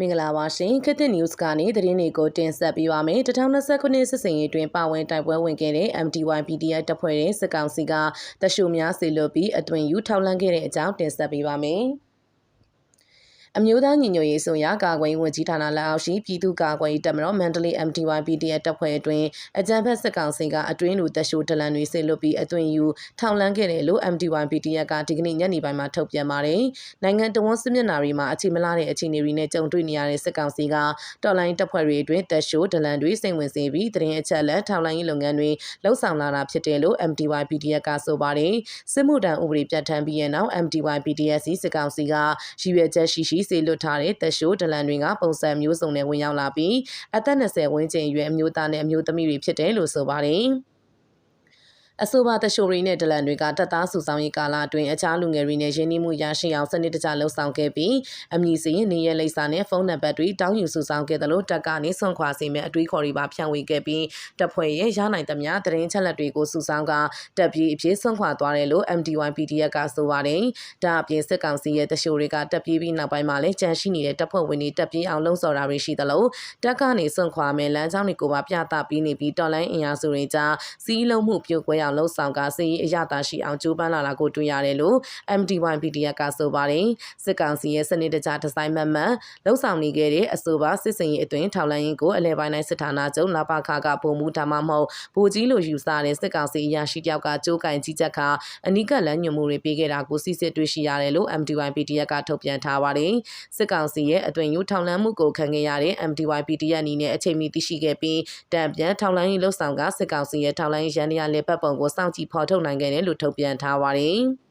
မင်္ဂလာပါရှင်ခက်တဲ့ news ကနေသတင်းတွေကိုတင်ဆက်ပေးပါမယ်2029ခုနှစ်စစ်စင်ရေးတွင်ပါဝင်တိုက်ပွဲဝင်ခဲ့တဲ့ MTY PDF တပ်ဖွဲ့ရဲ့စစ်ကောင်စီကတရှိုများစီလွတ်ပြီးအသွင်ယူထောက်လှမ်းခဲ့တဲ့အကြောင်းတင်ဆက်ပေးပါမယ် အမျိုးသားညီညွတ်ရေးဆိုရာကာကွယ်ရေးဝန်ကြီးဌာနလက်အောက်ရှိပြည်သူ့ကာကွယ်ရေးတပ်မတော်မန္တလေး MTY PDF တပ်ဖွဲ့အတွင်းအကြံဖက်စစ်ကောင်စီကအတွင်းလူတက်ရှိုဒလန်တွေဆစ်လွတ်ပြီးအသွင်ယူထောင်လန်းခဲ့တယ်လို့ MTY PDF ကဒီကနေ့ညနေပိုင်းမှာထုတ်ပြန်ပါတယ်။နိုင်ငံတော်ဝန်စစ်မျက်နှာတွေမှာအခြေမလားတဲ့အခြေအနေတွေနဲ့ကြုံတွေ့နေရတဲ့စစ်ကောင်စီကတော်လိုင်းတပ်ဖွဲ့တွေအတွင်းတက်ရှိုဒလန်တွေစိတ်ဝင်စေပြီးတရင်အချက်လက်ထောင်လိုင်းရေးလုပ်ငန်းတွေလှုပ်ဆောင်လာတာဖြစ်တယ်လို့ MTY PDF ကဆိုပါတယ်။စစ်မှုထမ်းဥပဒေပြဋ္ဌာန်းပြီးတဲ့နောက် MTY PDF စီစစ်ကောင်စီကရည်ရွယ်ချက်ရှိရှိစေလွတ်ထားတဲ့တက်ရှိုးဒလန်တွေကပုံစံမျိုးစုံနဲ့ဝင်ရောက်လာပြီးအသက်20ဝန်းကျင်အရွယ်အမျိုးသားနဲ့အမျိုးသမီးတွေဖြစ်တယ်လို့ဆိုပါတယ်။ အဆိုပါတရှိုရီနဲ့ဒလန်တွေကတပ်သားစုဆောင်ရေးကာလအတွင်းအခြားလူငယ်တွေနဲ့ရင်းနှီးမှုရရှိအောင်စနစ်တကျလှုပ်ဆောင်ခဲ့ပြီးအမည်စီရင်နေရလိပ်စာနဲ့ဖုန်းနံပါတ်တွေတောင်းယူစုဆောင်ခဲ့တယ်လို့တပ်ကနေဆွန့်ခွာစေမဲ့အတွေးခေါ်တွေပါဖြန့်ဝေခဲ့ပြီးတပ်ဖွဲ့ရဲ့ရနိုင်သမျှသတင်းချက်လက်တွေကိုစုဆောင်ကတပ်ပြည်အဖြစ်ဆွန့်ခွာသွားတယ်လို့ MDY PDF ကဆိုပါတယ်။ဒါအပြင်စစ်ကောင်စီရဲ့တရှိုတွေကတပ်ပြည်ပြီးနောက်ပိုင်းမှာလည်းကြန့်ရှိနေတဲ့တပ်ဖွဲ့ဝင်တွေတပ်ပြည်အောင်လှုံ့ဆော်တာတွေရှိသလိုတပ်ကနေဆွန့်ခွာမဲ့လမ်းကြောင်းတွေကိုပါပြသပြီးနေပြီးတော်လိုင်းအင်အားစုတွေကြားစီးလုံးမှုပြုတ်ကွဲအောင်လှုံ့ဆော်ကစီးအရသာရှိအောင်ကြိုးပမ်းလာတာကိုတွေ့ရတယ်လို့ MDY PDF ကဆိုပါတယ်စစ်ကောင်စီရဲ့စနစ်တကျဒီဇိုင်းမှန်မှန်လှုပ်ဆောင်နေခဲ့တဲ့အဆိုပါစစ်စင်ရေးအတွင်းထောက်လန်းရင်ကိုအလဲပိုင်းတိုင်းစစ်ဌာနချုပ်လပခကပုံမှုဒါမှမဟုတ်ဘူကြီးလိုယူဆတဲ့စစ်ကောင်စီအရာရှိတယောက်ကကြိုးကင်ကြီးချက်ခါအနိကလန်းညွမှုတွေပေးခဲ့တာကိုစစ်စစ်တွေ့ရှိရတယ်လို့ MDY PDF ကထုတ်ပြန်ထားပါတယ်စစ်ကောင်စီရဲ့အတွင်ယူထောက်လန်းမှုကိုခံခဲ့ရတဲ့ MDY PDF အနေနဲ့အချိန်မီသိရှိခဲ့ပြီးတံပြန်ထောက်လန်းရေးလှုပ်ဆောင်ကစစ်ကောင်စီရဲ့ထောက်လန်းရေးရန်ရလေပတ်ပုံကိုစောင့်ကြည့်ဖော်ထုတ်နိုင်ခဲ့တယ်လို့ထုတ်ပြန်ထားပါတယ်။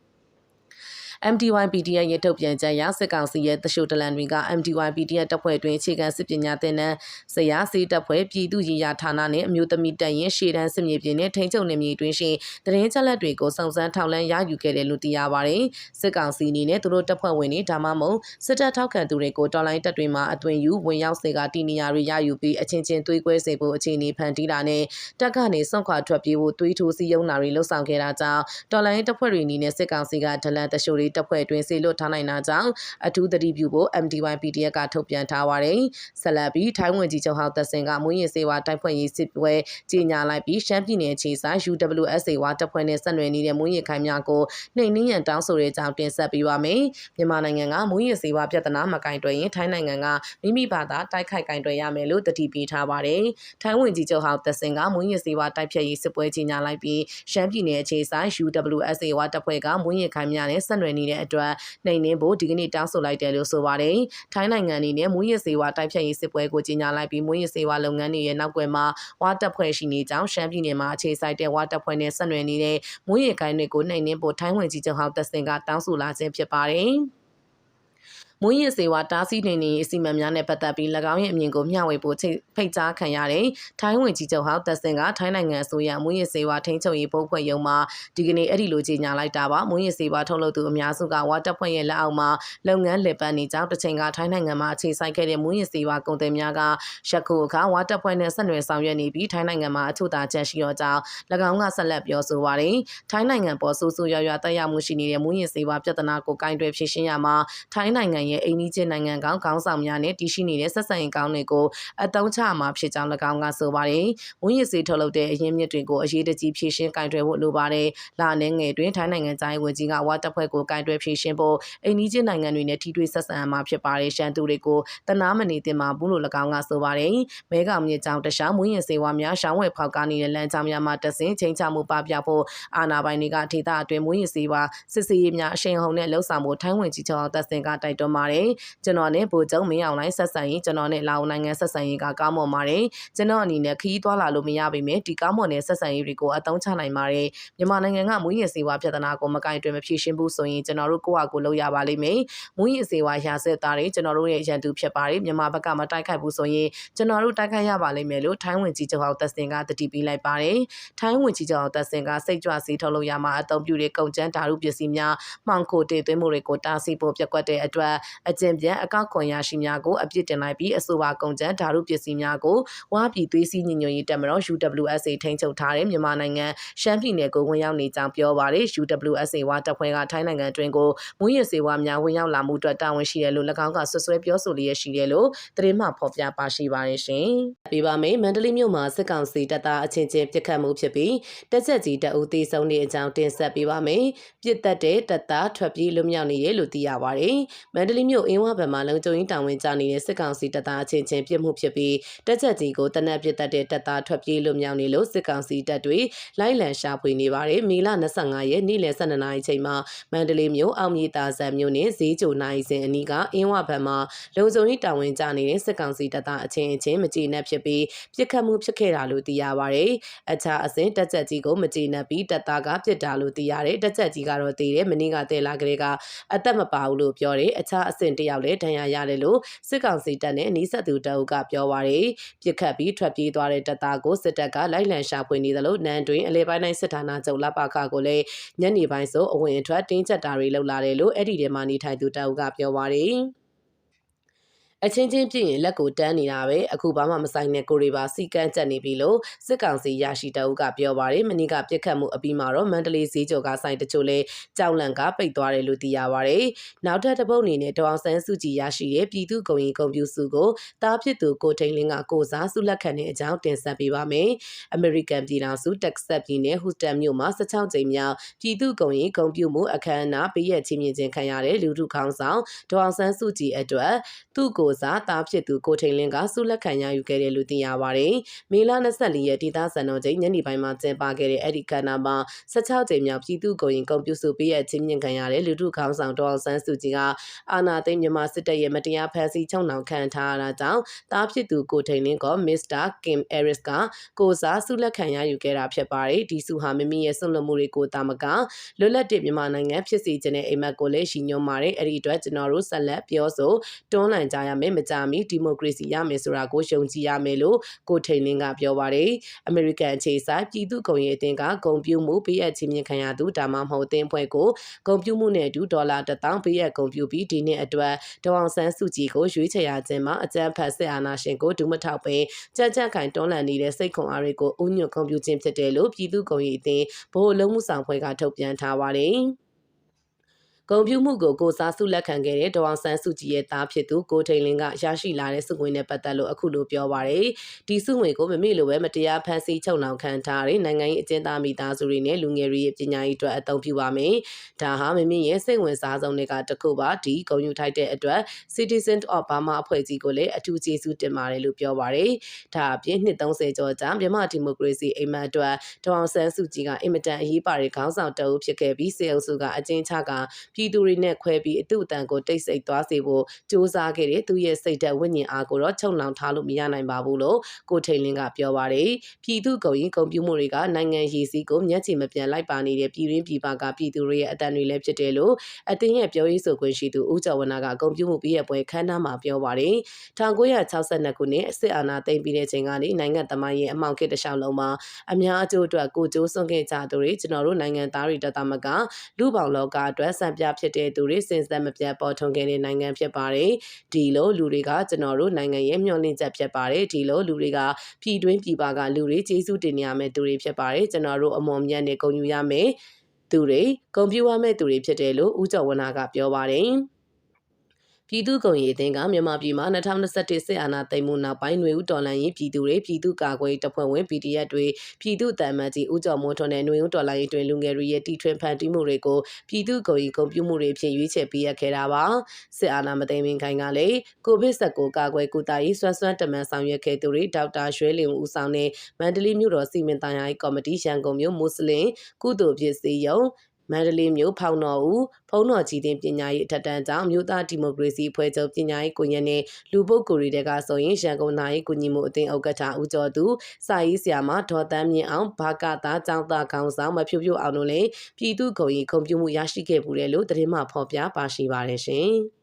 MDY PDF ရဲ့ထုတ်ပြန်ချက်အရစစ်ကောင်စီရဲ့တရှိုတလန်တွေက MDY PDF တပ်ဖွဲ့တွင်အခြေခံစစ်ပညာသင်တန်းဆရာစီတပ်ဖွဲ့ပြည်သူ့ရေးရာဌာနနဲ့အမျိုးသမီးတပ်ရင်ရှေ့တန်းစစ်မြေပြင်နဲ့ထိန်းချုပ်နေမြေတွင်ရှိတရင်ချက်လက်တွေကိုစုံစမ်းထောက်လှမ်းရယူခဲ့တယ်လို့သိရပါတယ်။စစ်ကောင်စီအနေနဲ့သူတို့တပ်ဖွဲ့ဝင်တွေဒါမှမဟုတ်စစ်တပ်ထောက်ခံသူတွေကိုတော်လိုင်းတပ်တွေမှာအသွင်ယူဝင်ရောက်စေကတီနေရာတွေရယူပြီးအချင်းချင်းသွေးကွဲစေဖို့အခြေအနေဖန်တီးတာနဲ့တပ်ကနေစွန့်ခွာထွက်ပြေးဖို့သွေးထိုးစည်းရုံးတာတွေလှုပ်ဆောင်ခဲ့တာကြောင့်တော်လိုင်းတပ်ဖွဲ့တွေအနေနဲ့စစ်ကောင်စီကဒလန်တရှိုတွေတပ်ဖွဲ့တွင်စေလွတ်ထားနိုင်တာကြောင့်အထူးသတိပြုဖို့ MDY PDF ကထုတ်ပြန်ထားပါတယ်။ဆက်လက်ပြီးထိုင်းဝင်ကြီးချုပ်ဟောက်သက်စင်ကမွေးရင်စေဝါတိုက်ဖွဲ့ရေးစစ်ပွဲကြီးညာလိုက်ပြီးရှမ်းပြည်နယ်ခြေဆိုင် UWSA ဝါတပ်ဖွဲ့နဲ့ဆက်နွယ်နေတဲ့မွေးရင်ခိုင်များကိုနှိမ်နင်းရန်တောင်းဆိုတဲ့အကြောင်းတင်ဆက်ပေးပါမယ်။မြန်မာနိုင်ငံကမွေးရင်စေဝါပြဿနာမကင်တွယ်ရင်ထိုင်းနိုင်ငံကမိမိဘာသာတိုက်ခိုက်ကင်တွယ်ရမယ်လို့တတိပေးထားပါတယ်။ထိုင်းဝင်ကြီးချုပ်ဟောက်သက်စင်ကမွေးရင်စေဝါတိုက်ဖြတ်ရေးစစ်ပွဲကြီးညာလိုက်ပြီးရှမ်းပြည်နယ်အခြေဆိုင် UWSA ဝါတပ်ဖွဲ့ကမွေးရင်ခိုင်များနဲ့ဆက်နွယ်နေတဲ့အတွက်နှိမ်နင်းဖို့ဒီကနေ့တောင်းဆိုလိုက်တယ်လို့ဆိုပါတယ်။ထိုင်းနိုင်ငံအနေနဲ့မွေးရစေဝါတိုက်ဖြတ်ရေးစစ်ပွဲကိုကြီးညာလိုက်ပြီးမွေးရစေဝါလုပ်ငန်းတွေရဲ့နောက်ွယ်မှာဝါတပ်ဖွဲ့ရှိနေကြောင်းရှမ်းပြည်နယ်မှာအခြေစိုက်တဲ့ဝါတပ်ဖွဲ့နဲ့ဆက်နွယ်နေတဲ့မွေးရကိုင်းတွေကိုနှိမ်နင်းဖို့ထိုင်းဝင်ကြီးချုပ်ဟောက်သက်စင်ကတောင်းဆိုလာခြင်းဖြစ်ပါတယ်။ မွေးရစေဝါတားဆီးနေနေအစီအမံများနဲ့ပတ်သက်ပြီး၎င်းရဲ့အမြင်ကိုမျှဝေဖို့ဖိတ်ကြားခံရတဲ့ထိုင်းဝင်ကြီးချုပ်ဟောက်သက်စင်ကထိုင်းနိုင်ငံအစိုးရမွေးရစေဝါထိန်းချုပ်ရေးဘုတ်ဖွဲ့ရုံမှာဒီကနေ့အဲ့ဒီလိုကြေညာလိုက်တာပါမွေးရစေဝါထုတ်လုပ်သူအများစုကဝါတပ်ဖွဲ့ရဲ့လက်အောက်မှာလုပ်ငန်းလည်ပတ်နေကြောင်းတစ်ချိန်ကထိုင်းနိုင်ငံမှာအခြေစိုက်ခဲ့တဲ့မွေးရစေဝါကုန်သည်များကရှက်ခုအခါဝါတပ်ဖွဲ့နဲ့ဆက်နွယ်ဆောင်ရွက်နေပြီးထိုင်းနိုင်ငံမှာအထူးသားချက်ရှိတော့ကြောင်း၎င်းကဆက်လက်ပြောဆိုပါတယ်ထိုင်းနိုင်ငံပေါ်ဆိုးဆိုးရွားရွားတက်ရောက်မှုရှိနေတဲ့မွေးရစေဝါပြဿနာကိုကင်တွယ်ဖြေရှင်းရမှာထိုင်းနိုင်ငံရဲ့အိန္ဒိချင်းနိုင်ငံကောင်ခေါင်းဆောင်များနဲ့တည်ရှိနေတဲ့ဆက်ဆံရေးကောင်းတွေကိုအတုံးချမှာဖြစ်ကြောင်း၎င်းကဆိုပါတယ်။မွေးရစေထုတ်လုပ်တဲ့အရင်းမြစ်တွေကိုအရေးတကြီးဖြည့်ရှင်းကင်တွယ်ဖို့လိုပါတယ်။လာနေငယ်တွင်ထိုင်းနိုင်ငံသားဝန်ကြီးကဝါတပ်ဖွဲ့ကိုကင်တွယ်ဖြည့်ရှင်းဖို့အိန္ဒိချင်းနိုင်ငံတွေနဲ့ထိတွေ့ဆက်ဆံမှာဖြစ်ပါတယ်။ရှမ်းသူတွေကိုတနာမနေတင်မှာဘူးလို့၎င်းကဆိုပါတယ်။မဲကောင်မြစ်ကြောင်တခြားမွေးရစေဝါများရှောင်းဝယ်ဖောက်ကားနေတဲ့လမ်းကြောင်းများမှာတဆင်ချိန်ချမှုပပြဖို့အာဏာပိုင်တွေကဒေသအတွင်းမွေးရစေဝါစစ်စေးရေးများအရှိန်ဟုန်နဲ့လှုပ်ဆောင်မှုထိုင်းဝင်ကြီးချုပ်အောင်သက်စင်ကတိုက်တွန်းပါတယ်။ကျွန်တော်နဲ့ဗိုလ်ချုပ်မင်းအောင်လှိုင်ဆက်ဆံရေးကျွန်တော်နဲ့လာအိုနိုင်ငံဆက်ဆံရေးကကောင်းမွန်ပါတယ်ကျွန်တော်အနေနဲ့ခရီးသွားလာလို့မရပေမဲ့ဒီကောင်းမွန်တဲ့ဆက်ဆံရေးတွေကိုအသုံးချနိုင်ပါတယ်မြန်မာနိုင်ငံကမူရင်းစေဝါပြဿနာကိုမကင်တွင်မဖြေရှင်းဘူးဆိုရင်ကျွန်တော်တို့ကိုယ့်ဟာကိုယ်လုပ်ရပါလိမ့်မယ်မူရင်းစေဝါရာဆက်သားတွေကျွန်တော်တို့ရဲ့ရန်သူဖြစ်ပါတယ်မြန်မာဘက်ကမတိုက်ခိုက်ဘူးဆိုရင်ကျွန်တော်တို့တိုက်ခိုက်ရပါလိမ့်မယ်လို့ထိုင်းဝင်ကြီးချုပ်ဟောက်သက်စင်ကတတိပေးလိုက်ပါတယ်ထိုင်းဝင်ကြီးချုပ်ဟောက်သက်စင်ကစိတ်ကြွစေးထုတ်လုပ်ရမှာအသုံးပြုတဲ့ကုန်ကျန်းဓာတ်ပစ္စည်းများမှောင်ခိုတည်သွင်းမှုတွေကိုတားဆီးဖို့ပြက်ကွက်တဲ့အတွက်အကျင့်ပြန့်အကောက်ခွန်ရရှိများကိုအပြစ်တင်လိုက်ပြီးအဆိုပါကုန်ကျန်းဓာတုပစ္စည်းများကိုဝါပြည်သွေးစည်းညီညွတ်ရေးတပ်မတော် UWSA ထိန်းချုပ်ထားတဲ့မြန်မာနိုင်ငံရှမ်းပြည်နယ်ကိုဝင်ရောက်နေကြောင်းပြောပါတယ် UWSA ဝါတပ်ဖွဲ့ကထိုင်းနိုင်ငံအတွင်းကိုမူရစ်စေဝါများဝင်ရောက်လာမှုအတွက်တာဝန်ရှိတယ်လို့၎င်းကဆွဆွဲပြောဆိုလျက်ရှိတယ်လို့သတင်းမှဖော်ပြပါရှိပါတယ်ရှင်။ပြပါမယ်မန္တလေးမြို့မှာစစ်ကောင်စီတပ်သားအချင်းချင်းပြစ်ခတ်မှုဖြစ်ပြီးတက်ချက်ကြီးတအုပ်သေးဆုံးနေအကြောင်းတင်ဆက်ပေးပါမယ်။ပြစ်တက်တဲ့တပ်သားထွက်ပြေးလွတ်မြောက်နေရလို့သိရပါတယ်။မန္တလေးမြို့အင်းဝဘက်မှာလုံခြုံရေးတာဝန်ကျနေတဲ့စစ်ကောင်စီတပ်သားအချင်းချင်းပြစ်မှုဖြစ်ပြီးတက်ချက်ကြီးကိုတနက်ပြစ်တက်တဲ့တပ်သားထွက်ပြေးလွတ်မြောက်နေလို့စစ်ကောင်စီတပ်တွေလိုက်လံရှာဖွေနေပါတယ်။မေလ25ရက်နေ့လယ်12နာရီချိန်မှာမန္တလေးမြို့အောင်မြေတာဆန်မြို့နယ်ဈေးကြိုနိုင်စင်အနီးကအင်းဝဘက်မှာလုံခြုံရေးတာဝန်ကျနေတဲ့စစ်ကောင်စီတပ်သားအချင်းချင်းမကြေနပ်ဖြစ်ပြီးပြစ်ခတ်မှုဖြစ်ခဲ့တာလို့သိရပါတယ်။အခြားအစဉ်တက်ချက်ကြီးကိုမကြေနပ်ပြီးတပ်သားကပြစ်တာလို့သိရတယ်။တက်ချက်ကြီးကတော့တည်တယ်မင်းကတဲလာကလေးကအသက်မပါဘူးလို့ပြောတယ်။အခြားအစဉ်တယောက်လည်းဒဏ်ရာရတယ်လို့စစ်ကောင်စီတပ်နဲ့အနီးစပ်သူတအုပ်ကပြောပါတယ်။ပြစ်ခတ်ပြီးထွက်ပြေးသွားတဲ့တပ်သားကိုစစ်တပ်ကလိုက်လံရှာဖွေနေသလိုနန်းတွင်အလဲပိုင်းတိုင်းစစ်ဌာနချုပ်လပခကိုလည်းညနေပိုင်းဆိုအဝင်အထွက်တင်းကျပ်တာတွေလုပ်လာတယ်လို့အဲ့ဒီထဲမှာနေထိုင်သူတအုပ်ကပြောပါတယ်။ အချင်းချင်းပြည့်ရင်လက်ကိုတန်းနေတာပဲအခုဘာမှမဆိုင်တဲ့ကိုတွေပါစီကန်းချက်နေပြီလို့စစ်ကောင်စီရရှိတအုပ်ကပြောပါတယ်မနေ့ကပြစ်ခတ်မှုအပြီးမှာတော့မန္တလေးဈေးကျော်ကဆိုင်တချို့လဲကြောက်လန့်ကပိတ်သွားတယ်လို့သိရပါတယ်နောက်ထပ်တစ်ပုတ်အနေနဲ့ဒေါအောင်ဆန်းစုကြည်ရရှိတဲ့ပြည်သူ့ဂုဏ်ရင်ဂုဏ်ပြုစုကိုတားဖြစ်သူကိုထိန်လင်းကကိုစားစုလက်ခံတဲ့အကြောင်းတင်ဆက်ပေးပါမယ်အမေရိကန်ပြည်ထောင်စုတက်ဆက်ပြည်နယ်ဟူစတန်မြို့မှာ16ကြိမ်မြောက်ပြည်သူ့ဂုဏ်ရင်ဂုဏ်ပြုမှုအခမ်းအနားပေးရချင်းမြင့်ခြင်းခံရတဲ့လူထုခေါင်းဆောင်ဒေါအောင်ဆန်းစုကြည်အတွက်သူ့ကိုစားတားဖြစ်သူကိုထိန်လင်းကစုလက်ခံရယူခဲ့တယ်လို့သိရပါတယ်။မေလ24ရက်ဒေသစံတော်ချိန်ညနေပိုင်းမှာကျင်းပခဲ့တဲ့အဲ့ဒီကဏ္ဍမှာ16ကြိမ်မြောက်ပြည်သူ့ကိုရင်ကုန်ပြုစုပေးရချင်းမြင့်ခံရတဲ့လူထုခေါင်းဆောင်ဒေါအောင်ဆန်းစုကြည်ကအာနာသိမ်းမြန်မာစစ်တပ်ရဲ့မတရားဖမ်းဆီးချုပ်နှောင်ခံထားရတာကြောင့်တားဖြစ်သူကိုထိန်လင်းကမစ္စတာကင်အဲရစ်ကကိုစားစုလက်ခံရယူခဲ့တာဖြစ်ပါတယ်။ဒီစုဟာမိမိရဲ့ဆွန့်လွတ်မှုတွေကိုတာမကလွတ်လပ်တဲ့မြန်မာနိုင်ငံဖြစ်စီခြင်းတဲ့အိမ်မက်ကိုလည်းရှိညွှန်းပါတယ်။အဲ့ဒီအတွက်ကျွန်တော်တို့ဆက်လက်ပြောဆိုတွန်းလှန်ကြရမယ်မကြမီဒီမိုကရေစီရမယ်ဆိုတာကိုယုံကြည်ရမယ်လို့ကိုထိန်လင်းကပြောပါတယ်။ American အခြေစိုက်ပြည်သူ့ဂုဏ်ရည်အသင်းကဂုံပြူမှုပေးအပ်ခြင်းမြင့်ခံရသူဒါမှမဟုတ်အသင်းဖွဲ့ကိုဂုံပြူမှုနဲ့အတူဒေါ်လာ1000ပေးအပ်ဂုံပြူပြီးဒီနှစ်အတွက်ဒေါအောင်ဆန်းစုကြည်ကိုရွေးချယ်ရခြင်းမှာအကြမ်းဖက်စစ်အာဏာရှင်ကိုဒုမထောက်ပင်ကြက်ကြက်ခိုင်တွန်းလှန်နေတဲ့စိတ်ခွန်အားတွေကိုဥညွတ်ဂုံပြူခြင်းဖြစ်တယ်လို့ပြည်သူ့ဂုဏ်ရည်အသင်းဗဟိုလုံးမှုဆောင်ဖွဲ့ကထုတ်ပြန်ထားပါတယ်။ ဂုံပြူမှုကိုကိုစားစုလက်ခံခဲ့တဲ့ဒေါအောင်ဆန်းစုကြည်ရဲ့သားဖြစ်သူကိုထိန်လင်းကရရှိလာတဲ့စုငွေနဲ့ပတ်သက်လို့အခုလိုပြောပါရယ်ဒီစုငွေကိုမမေလိုပဲမတရားဖန်ဆီးချုပ်နှောင်ခံထားတဲ့နိုင်ငံရေးအကျဉ်းသားမိသားစုတွေနဲ့လူငယ်တွေရဲ့ပညာရေးအတွက်အသုံးပြုပါမယ်ဒါဟာမမေရဲ့စိတ်ဝင်စားဆုံးတွေကတစ်ခုပါဒီဂုံယူထိုက်တဲ့အတွက် Citizen of Burma အဖွဲ့ကြီးကိုလည်းအထူးကျေးဇူးတင်ပါတယ်လို့ပြောပါရယ်ဒါအပြင်နှစ်30ကျော်ကြာမြန်မာဒီမိုကရေစီအိမ်မက်အတွက်ဒေါအောင်ဆန်းစုကြည်ကအင်မတန်အရေးပါတဲ့ခေါင်းဆောင်တအုပ်ဖြစ်ခဲ့ပြီးစေအုပ်စုကအကျဉ်းချကပြည်သူတွေနဲ့ခွဲပြီးအတုအတန်ကိုတိတ်ဆိတ်သွားစေဖို့စူးစမ်းခဲ့တဲ့သူရဲ့စိတ်ဓာတ်ဝိညာဉ်အားကိုတော့ချုပ်လောင်ထားလို့မရနိုင်ပါဘူးလို့ကိုထိန်လင်းကပြောပါတယ်ပြည်သူကုန်ရင်ကုန်ပြမှုတွေကနိုင်ငံရည်စည်းကိုမျက်ခြေမပြတ်လိုက်ပါနေတဲ့ပြည်ရင်းပြည်ပကပြည်သူတွေရဲ့အတန်တွေလည်းဖြစ်တယ်လို့အတင်းရဲ့ပြောရေးဆိုခွင့်ရှိသူဦးကျော်ဝနာကကုန်ပြမှုပြီးရပွဲခန်းနာမှာပြောပါတယ်1962ခုနှစ်စစ်အာဏာသိမ်းပြီးတဲ့ချိန်ကနေနိုင်ငံသမိုင်းရဲ့အမှောင်ခေတ်တစ်လျှောက်လုံးမှာအများအကျိုးအတွက်ကိုကြိုးစွန့်ခဲ့ကြသူတွေကျွန်တော်တို့နိုင်ငံသားတွေတသမကလူပေါင်းလောကအတွက်စံပြဖြစ်တဲ့သူတွေစင်စက်မပြတ်ပေါ်ထွန်းခဲ့တဲ့နိုင်ငံဖြစ်ပါတယ်။ဒီလိုလူတွေကကျွန်တော်တို့နိုင်ငံရဲ့မျှော်လင့်ချက်ဖြစ်ပါတယ်။ဒီလိုလူတွေကပြည်တွင်းပြည်ပကလူတွေကျေးဇူးတင်နေရမယ့်သူတွေဖြစ်ပါတယ်။ကျွန်တော်တို့အမွန်မြတ်နဲ့ဂုဏ်ယူရမယ်သူတွေဂုဏ်ပြုရမယ့်သူတွေဖြစ်တယ်လို့ဦးကျော်ဝနာကပြောပါတယ်။ ပြည်သူ့ကုံရေးအသင်းကမြန်မာပြည်မှာ2021စစ်အာဏာသိမ်းမှုနောက်ပိုင်းຫນွေဦးတော်လှန်ရေးပြည်သူတွေပြည်သူ့ကာကွယ်တပ်ဖွဲ့ဝင် PDF တွေပြည်သူ့တန်မတ်ကြီးဦးကျော်မိုးထွန်းနဲ့ຫນွေဦးတော်လှန်ရေးတွင်လူငယ်တွေရဲ့တီထွင်ဖန်တီးမှုတွေကိုပြည်သူ့ကုံရေးဂုဏ်ပြုမှုတွေဖြင့်ရွေးချယ်ပေးရခဲ့တာပါစစ်အာဏာမသိမ်းခင်ခိုင်ကလည်းကိုဗစ် -19 ကာကွယ်ကုသရေးစွမ်းစွမ်းတမန်ဆောင်ရွက်ခဲ့သူတွေဒေါက်တာရွှဲလင်ဦးဆောင်တဲ့မန္တလေးမြို့တော်စီမံတိုင်းကော်မတီရန်ကုန်မြို့မွတ်စလင်ကုသိုလ်ဖြစ်စီယုံ မန္တလေးမြို့ဖောင်တော်ဦးဖုံးတော်ကြီးတင်ပညာရေးအထက်တန်းကျောင်းမြို့သားဒီမိုကရေစီအဖွဲ့ချုပ်ပညာရေးကိုညနဲ့လူပုဂ္ဂိုလ်တွေတဲကဆိုရင်ရန်ကုန်နိုင်ကိုညီမှုအသင်းဥက္ကဋ္ဌဦးကျော်သူစာရေးဆရာမဒေါ်တန်းမြင့်အောင်ဘာကတာကျောင်းသားခေါင်းဆောင်မဖြူဖြူအောင်တို့လည်းပြည်သူ့ခုံရီခုံပြမှုရရှိခဲ့မှုတယ်လို့သတင်းမှဖော်ပြပါရှိပါတယ်ရှင်။